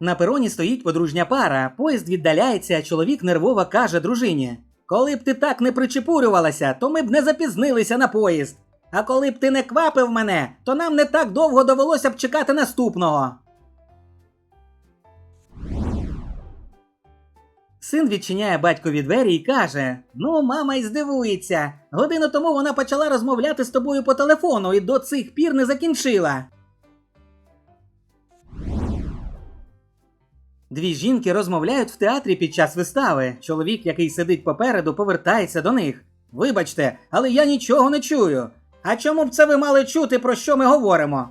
На пероні стоїть подружня пара, поїзд віддаляється, чоловік нервово каже дружині: Коли б ти так не причепурювалася, то ми б не запізнилися на поїзд. А коли б ти не квапив мене, то нам не так довго довелося б чекати наступного. Син відчиняє батькові двері і каже: Ну, мама й здивується. Годину тому вона почала розмовляти з тобою по телефону і до цих пір не закінчила. Дві жінки розмовляють в театрі під час вистави. Чоловік, який сидить попереду, повертається до них. Вибачте, але я нічого не чую. А чому б це ви мали чути, про що ми говоримо?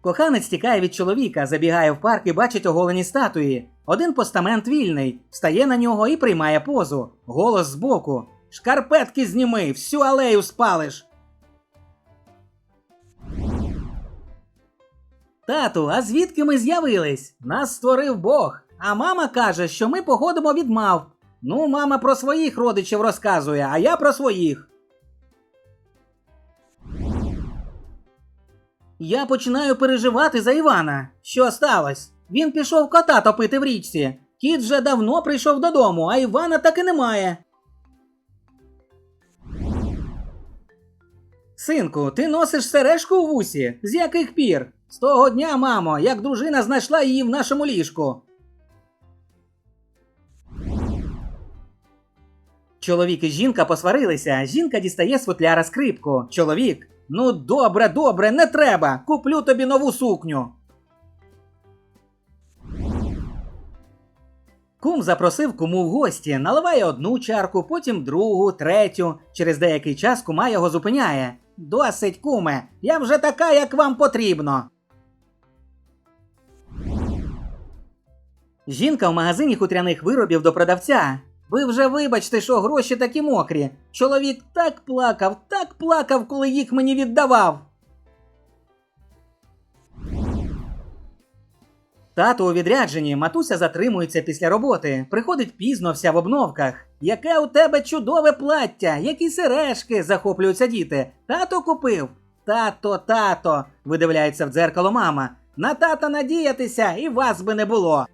Коханець тікає від чоловіка, забігає в парк і бачить оголені статуї. Один постамент вільний, встає на нього і приймає позу. Голос збоку. Шкарпетки зніми, всю алею спалиш. Тату, а звідки ми з'явились? Нас створив Бог. А мама каже, що ми походимо від мав. Ну, мама про своїх родичів розказує, а я про своїх. Я починаю переживати за Івана. Що сталося? Він пішов кота топити в річці. Кіт вже давно прийшов додому, а Івана так і немає. Синку, ти носиш сережку у вусі? З яких пір? З того дня, мамо, як дружина знайшла її в нашому ліжку. Чоловік і жінка посварилися. Жінка дістає з футляра скрипку. Чоловік. Ну, добре, добре, не треба. Куплю тобі нову сукню. Кум запросив куму в гості, наливає одну чарку, потім другу, третю. Через деякий час кума його зупиняє. Досить, куме, я вже така, як вам потрібно. Жінка в магазині хутряних виробів до продавця. Ви вже вибачте, що гроші такі мокрі. Чоловік так плакав, так плакав, коли їх мені віддавав. Тато у відрядженні, матуся затримується після роботи, приходить пізно вся в обновках. Яке у тебе чудове плаття, які сережки, захоплюються діти. Тато купив. Тато, тато, видивляється в дзеркало мама. На тата надіятися і вас би не було.